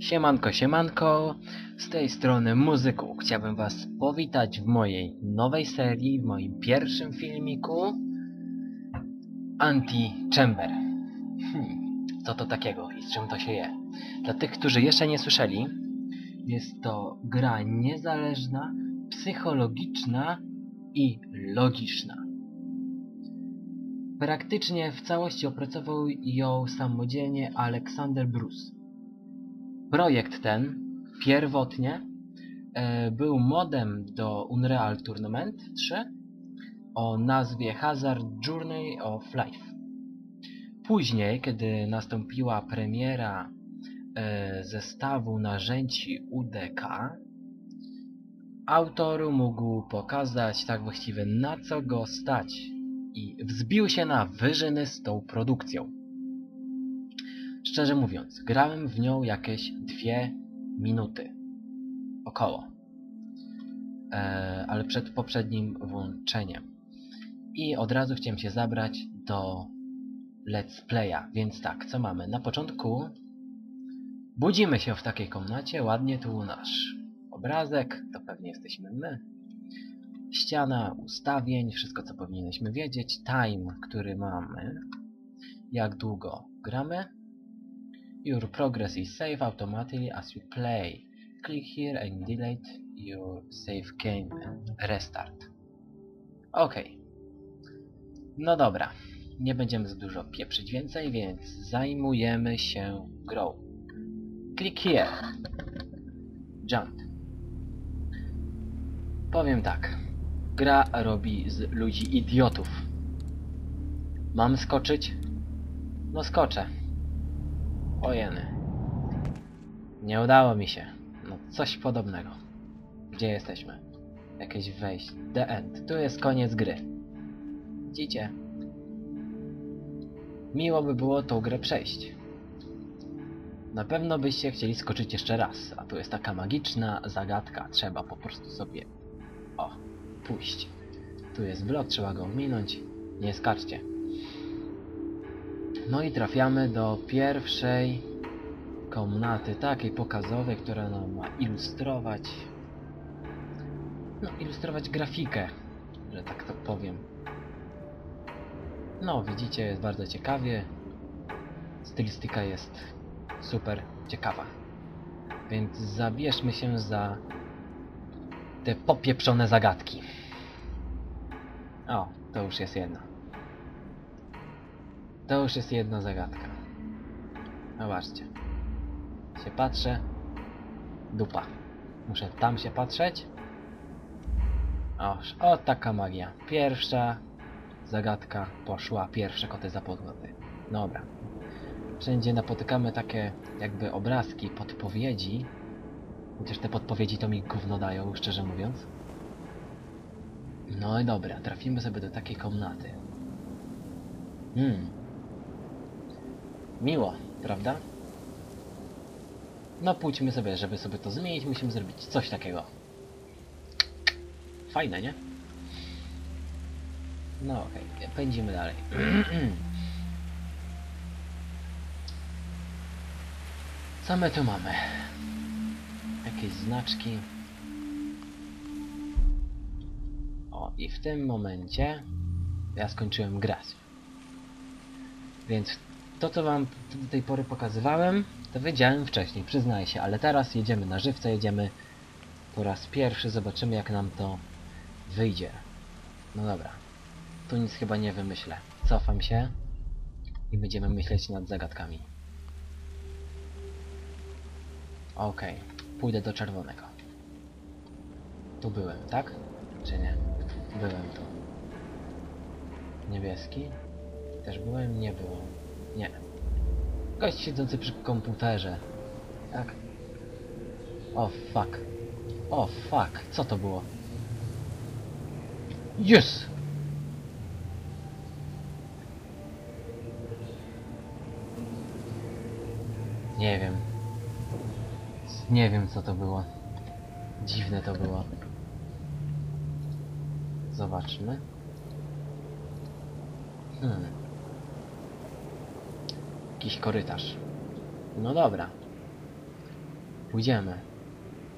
Siemanko, siemanko, z tej strony Muzyku. Chciałbym was powitać w mojej nowej serii, w moim pierwszym filmiku Anti-Chamber. Hmm, co to takiego i z czym to się je? Dla tych, którzy jeszcze nie słyszeli, jest to gra niezależna, psychologiczna i logiczna. Praktycznie w całości opracował ją samodzielnie Alexander Bruce. Projekt ten pierwotnie e, był modem do Unreal Tournament 3 o nazwie Hazard Journey of Life. Później, kiedy nastąpiła premiera e, zestawu narzędzi UDK, autor mógł pokazać tak właściwie na co go stać i wzbił się na wyżyny z tą produkcją. Szczerze mówiąc, grałem w nią jakieś dwie minuty. Około. E, ale przed poprzednim włączeniem. I od razu chciałem się zabrać do let's playa. Więc tak, co mamy? Na początku budzimy się w takiej komnacie. Ładnie tu nasz obrazek. To pewnie jesteśmy my. Ściana, ustawień, wszystko co powinieneśmy wiedzieć. Time, który mamy. Jak długo gramy. Your progress is saved automatically as you play. Click here and delete your save game and restart. Ok. No dobra. Nie będziemy za dużo pieprzyć więcej, więc zajmujemy się grą. Click here. Jump. Powiem tak. Gra robi z ludzi idiotów. Mam skoczyć? No skoczę. Ojeny. Nie udało mi się. No coś podobnego. Gdzie jesteśmy? Jakieś wejście. The end. Tu jest koniec gry. Widzicie? Miło by było tą grę przejść. Na pewno byście chcieli skoczyć jeszcze raz, a tu jest taka magiczna zagadka. Trzeba po prostu sobie... O, pójść. Tu jest blok, trzeba go ominąć. Nie skaczcie. No i trafiamy do pierwszej komnaty, takiej pokazowej, która nam ma ilustrować no, ilustrować grafikę, że tak to powiem. No, widzicie, jest bardzo ciekawie. Stylistyka jest super ciekawa. Więc zabierzmy się za te popieprzone zagadki. O, to już jest jedna. To już jest jedna zagadka. Zobaczcie. Się patrzę. Dupa. Muszę tam się patrzeć. O, o taka magia. Pierwsza zagadka poszła. Pierwsze koty za podłoty. Dobra. Wszędzie napotykamy takie jakby obrazki, podpowiedzi. Chociaż te podpowiedzi to mi gówno dają, szczerze mówiąc. No i dobra, trafimy sobie do takiej komnaty. Hmm. Miło, prawda? No pójdźmy sobie, żeby sobie to zmienić, musimy zrobić coś takiego. Fajne, nie? No okej, okay. pędzimy dalej. Co my tu mamy? Jakieś znaczki. O, i w tym momencie ja skończyłem grać. Więc to, co wam do tej pory pokazywałem, to wiedziałem wcześniej, przyznaję się, ale teraz jedziemy na żywce, jedziemy po raz pierwszy, zobaczymy jak nam to wyjdzie. No dobra, tu nic chyba nie wymyślę. Cofam się i będziemy myśleć nad zagadkami. Okej, okay. pójdę do czerwonego. Tu byłem, tak? Czy nie? Byłem tu. Niebieski? Też byłem? Nie było. Nie. Gość siedzący przy komputerze. Tak? O oh, fuck. O oh, fuck. Co to było? Yes! Nie wiem. Nie wiem co to było. Dziwne to było. Zobaczmy. Hmm. Jakiś korytarz. No dobra. Pójdziemy.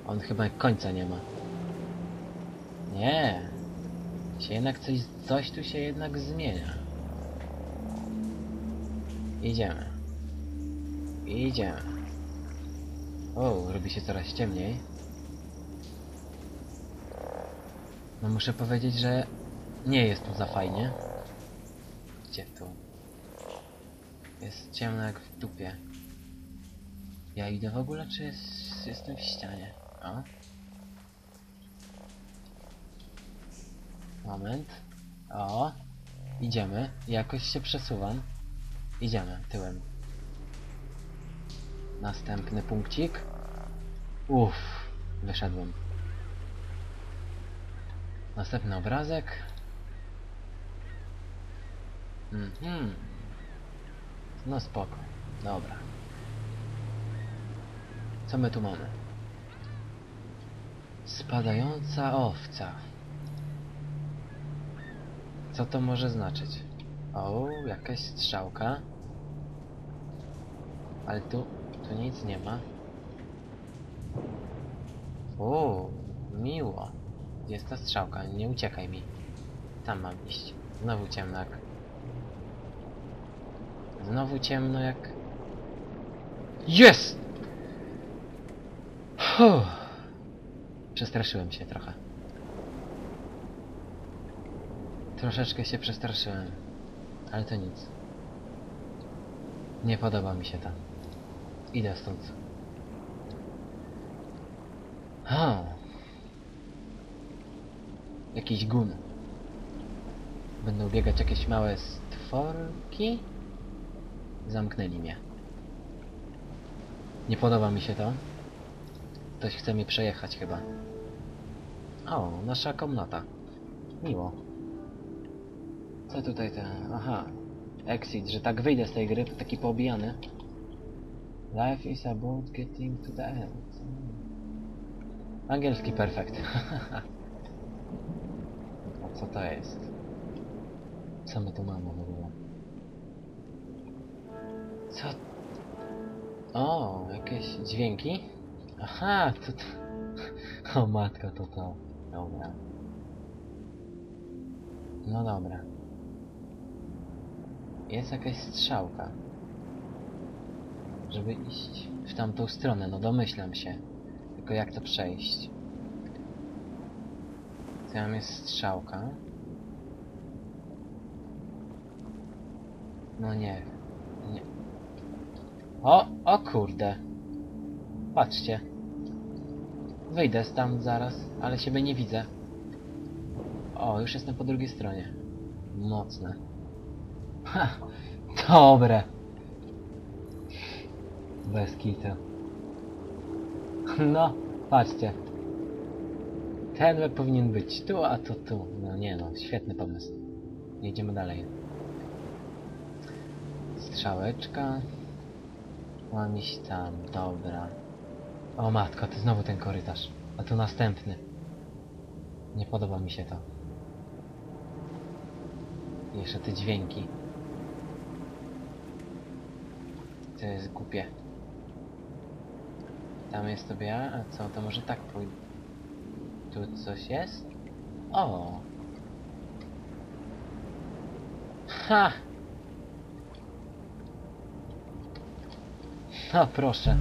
On chyba końca nie ma. Nie. Się jednak coś, coś tu się jednak zmienia. Idziemy. Idziemy. O, robi się coraz ciemniej. No muszę powiedzieć, że nie jest tu za fajnie. Gdzie tu? Jest ciemno jak w dupie. Ja idę w ogóle, czy jest, jestem w ścianie? O. Moment. O. Idziemy. Jakoś się przesuwam. Idziemy tyłem. Następny punkcik. Uff. Wyszedłem. Następny obrazek. Mhm. No spoko. Dobra. Co my tu mamy? Spadająca owca. Co to może znaczyć? O, jakaś strzałka. Ale tu, tu nic nie ma. O, miło. Jest ta strzałka? Nie uciekaj mi. Tam mam iść. Znowu ciemno jak... Znowu ciemno jak... Jest! Huh. Przestraszyłem się trochę. Troszeczkę się przestraszyłem. Ale to nic. Nie podoba mi się to. Idę stąd. O. Jakiś gun. Będą biegać jakieś małe stworki? Zamknęli mnie. Nie podoba mi się to. Ktoś chce mnie przejechać chyba. O, nasza komnata. Miło. Co tutaj ten... Aha. Exit, że tak wyjdę z tej gry, taki poobijany. Life is about getting to the end. Angielski perfekt. A co to jest? Co my tu mamy w ogóle? Co? O, jakieś dźwięki? Aha, to to... O matka, to to. Dobra. No dobra. Jest jakaś strzałka. Żeby iść w tamtą stronę, no domyślam się. Tylko jak to przejść? Tam jest strzałka. No nie. O, o kurde. Patrzcie. Wyjdę tam zaraz, ale siebie nie widzę. O, już jestem po drugiej stronie. Mocne. Ha, dobre. Bez kitu. No, patrzcie. Ten web powinien być tu, a to tu. No nie no, świetny pomysł. Jedziemy dalej. Strzałeczka. Mam iść tam, dobra. O matko, to znowu ten korytarz. A tu następny. Nie podoba mi się to. Jeszcze te dźwięki. To jest głupie. Tam jest sobie ja, a co, to może tak pójdę. Tu coś jest? O! Ha! No proszę.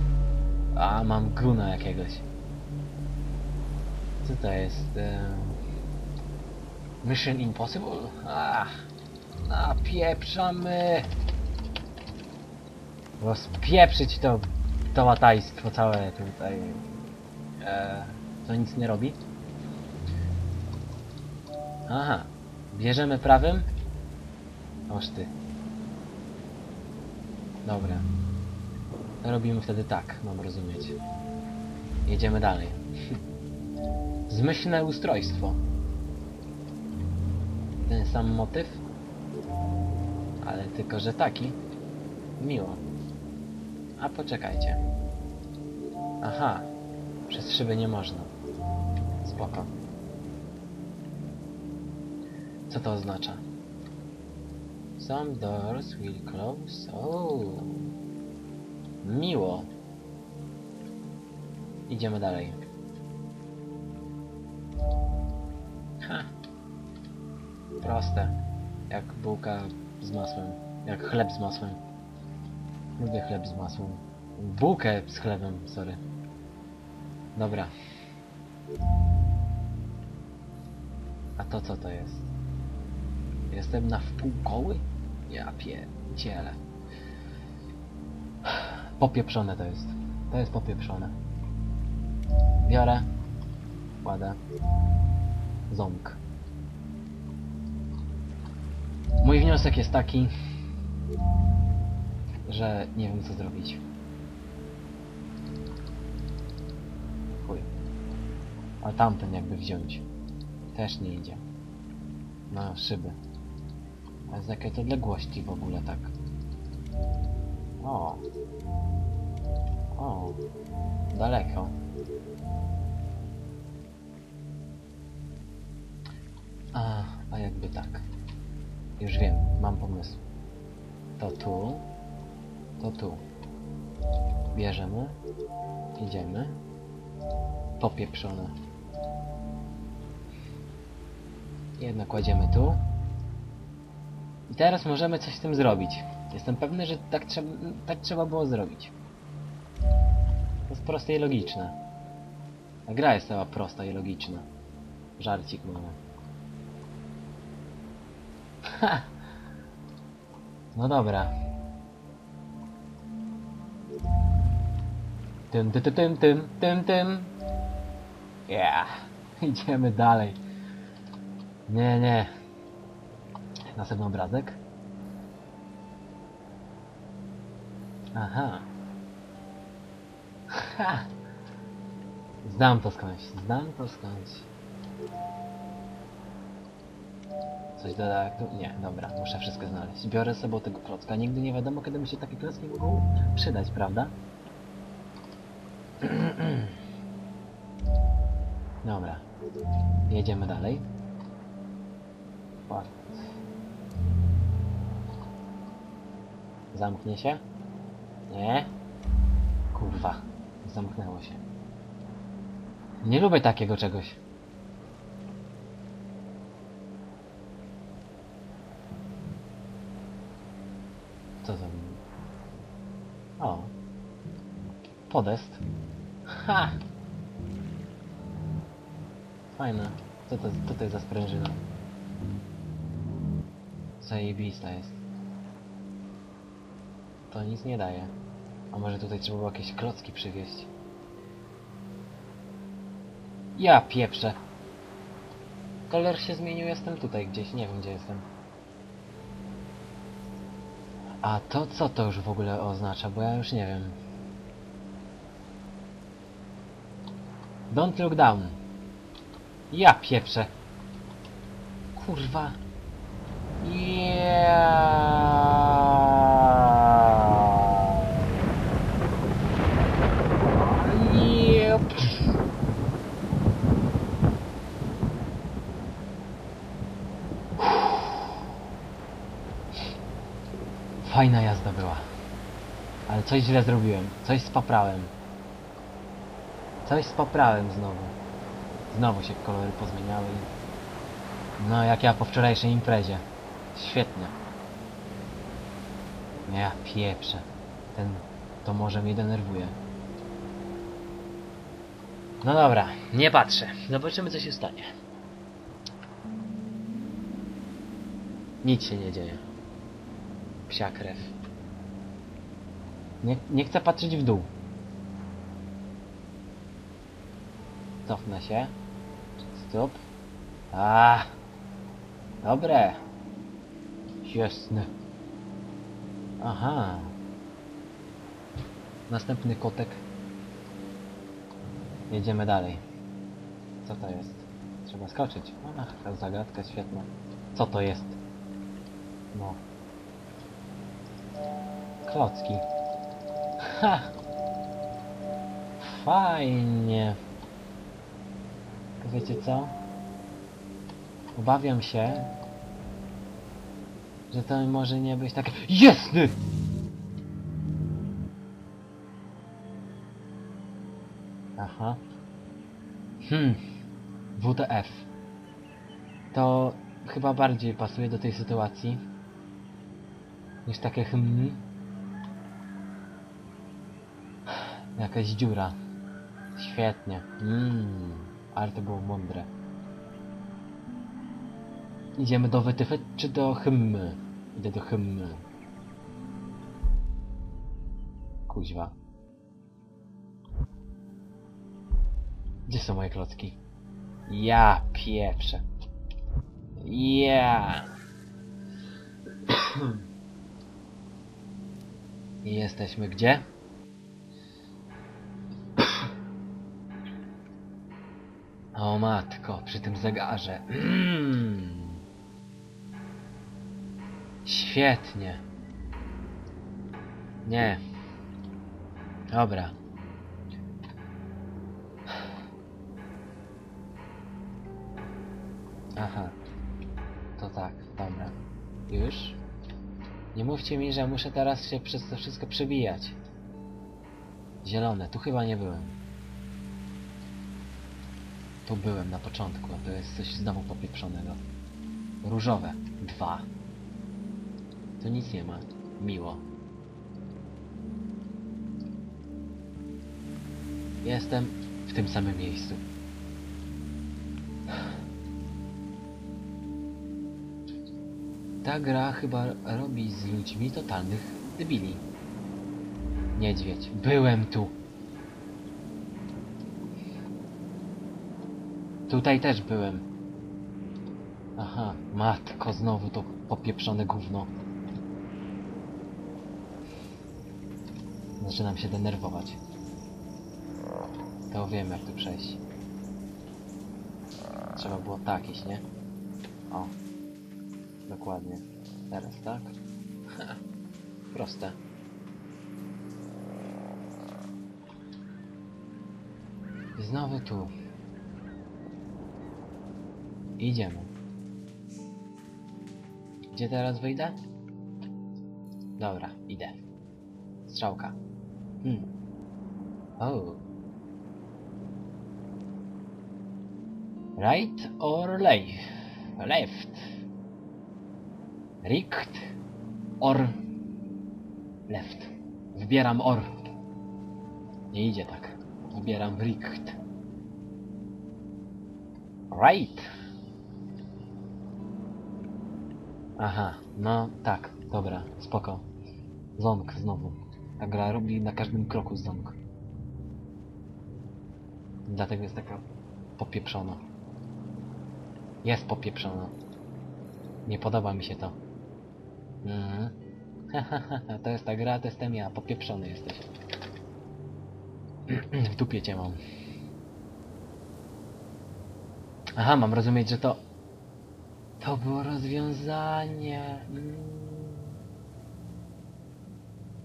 A, mam guna jakiegoś. Co to jest? Ehm, Mission Impossible? Ach, napieprzamy! Rozpieprzyć to, to łatajstwo całe tutaj. E, to nic nie robi. Aha. Bierzemy prawym? Oż ty. Dobra. Robimy wtedy tak, mam rozumieć. Jedziemy dalej. Zmyślne ustrojstwo. Ten sam motyw. Ale tylko, że taki. Miło. A poczekajcie. Aha. Przez szyby nie można. Spoko. Co to oznacza? Some doors will close. Oh. Miło. idziemy dalej. Ha. Proste. Jak bułka z masłem. Jak chleb z masłem. Lubię chleb z masłem. Bułkę z chlebem, sorry. Dobra. A to co to jest? Jestem na wpół koły? Ja pierdziele. Popieprzone to jest. To jest popieprzone. Biorę. Kładę. Ząbk. Mój wniosek jest taki, że nie wiem co zrobić. Chuj. A tamten jakby wziąć. Też nie idzie. No, szyby. A z jakiej to odległości w ogóle tak? O. O. Daleko. A, a jakby tak. Już wiem, mam pomysł. To tu. To tu. Bierzemy. Idziemy. Popieprzone. Jedno kładziemy tu. I teraz możemy coś z tym zrobić. Jestem pewny, że tak, trzeba, tak trzeba było zrobić. To jest proste i logiczne. A gra jest cała prosta i logiczna. Żarcik mamy. Ha! No dobra. Tym, tym, tym, tym, tym, tym. Yeah. Idziemy dalej. Nie, nie. Następny obrazek. Aha. Ha. Znam to skądś. Znam to skądś. Coś doda jak tu? Nie, dobra, muszę wszystko znaleźć. Biorę sobie tego klocka. Nigdy nie wiadomo, kiedy mi się takie klocki mogą przydać, prawda? Dobra. Jedziemy dalej. Zamknie się? Nie? Kurwa. Zamknęło się. Nie lubię takiego czegoś. Co to? O. Podest. Ha! Fajne. Co to, co to jest za sprężyna? Zajebista jest. To nic nie daje. A może tutaj trzeba było jakieś klocki przywieźć? Ja pieprzę. Kolor się zmienił, jestem tutaj gdzieś, nie wiem gdzie jestem. A to co to już w ogóle oznacza, bo ja już nie wiem. Don't look down. Ja pieprzę. Kurwa. Yeah. Fajna jazda była. Ale coś źle zrobiłem. Coś spaprałem. Coś spaprałem znowu. Znowu się kolory pozmieniały. No, jak ja po wczorajszej imprezie. Świetnie. Ja pieprzę. Ten... To może mnie denerwuje. No dobra, nie patrzę. Zobaczymy co się stanie. Nic się nie dzieje. Psia krew. Nie, nie chcę patrzeć w dół. Cofnę się. Stop. A, Dobre. Jasne. Aha. Następny kotek. Jedziemy dalej. Co to jest? Trzeba skoczyć. Ach, ta zagadka świetna. Co to jest? No. Klocki. Ha! Fajnie. Wiecie co? Obawiam się, że to może nie być takie... Jasny! Aha. Hmm. WTF. To chyba bardziej pasuje do tej sytuacji niż takie hmm. Jakaś dziura. Świetnie. Mmm. Ale to było mądre. Idziemy do wytyfy czy do hymny? Idę do hymny. Kuźwa. Gdzie są moje klocki? Ja pieprzę. Ja. Jesteśmy gdzie? O matko, przy tym zegarze. Mm. Świetnie. Nie. Dobra. Aha. To tak, dobra. Już? Nie mówcie mi, że muszę teraz się przez to wszystko przebijać. Zielone, tu chyba nie byłem. Tu byłem na początku, a to jest coś znowu popieprzonego. Różowe. Dwa. Tu nic nie ma. Miło. Jestem w tym samym miejscu. Ta gra chyba robi z ludźmi totalnych debili. Niedźwiedź. Byłem tu. Tutaj też byłem. Aha, matko, znowu to popieprzone gówno. Zaczynam się denerwować. To wiem jak tu przejść. Trzeba było tak iść, nie? O. Dokładnie. Teraz tak? Proste. I znowu tu. Idziemy. Gdzie teraz wyjdę? Dobra, idę. Strzałka. Hmm. Right or left? Left. Richt or left. Wybieram or. Nie idzie tak. Wybieram richt. Right. Aha, no tak, dobra, spoko. Ząg znowu. Ta gra robi na każdym kroku ząg. Dlatego jest taka popieprzona. Jest popieprzona. Nie podoba mi się to. Mhm. to jest ta gra, to jestem ja. Popieprzony jesteś. w dupie cię mam. Aha, mam rozumieć, że to... To było rozwiązanie.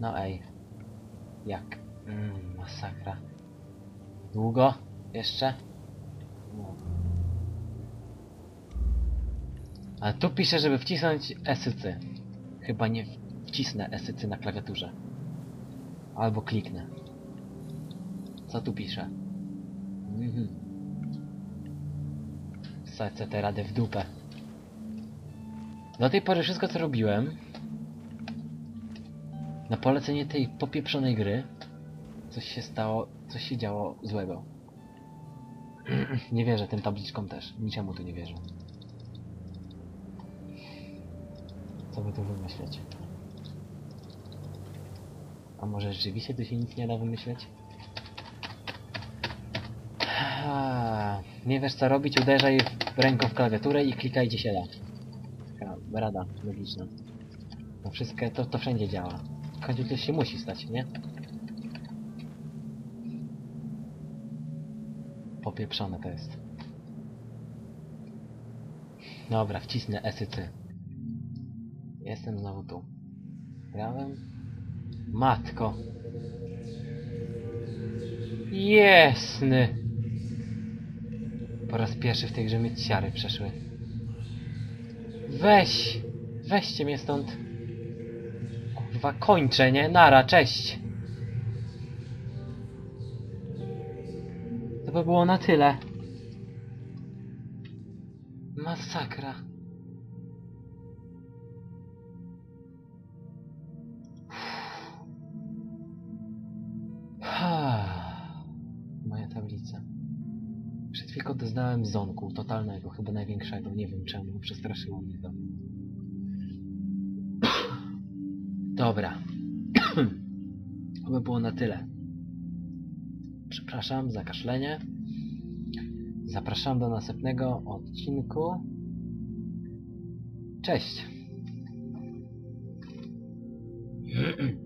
No ej. Jak? Mm, masakra. Długo? Jeszcze? Ale tu pisze, żeby wcisnąć esycy. Chyba nie wcisnę esycy na klawiaturze. Albo kliknę. Co tu pisze? Mhm. Wsadzę tę radę w dupę. Do tej pory wszystko co robiłem na polecenie tej popieprzonej gry coś się stało, coś się działo złego. nie wierzę tym tabliczkom też. Niczemu tu nie wierzę. Co by tu wymyśleć? A może rzeczywiście tu się nic nie da wymyśleć? Nie wiesz co robić, uderzaj ręką w klawiaturę i klikaj gdzie się da. Rada logiczna. To wszystko, to, to wszędzie działa. W końcu coś się musi stać, nie? Popieprzone to jest. Dobra, wcisnę esycy. Jestem znowu tu. Grałem? Matko. Jasny. Po raz pierwszy w tej grze ciary przeszły. Weź! Weźcie mnie stąd. Kurwa, kończę, nie? Nara, cześć! by było na tyle. Masakra. Chwilką doznałem zonku totalnego, chyba największego. Nie wiem czemu, przestraszyło mnie to. Dobra. To by było na tyle. Przepraszam za kaszlenie. Zapraszam do następnego odcinku. Cześć.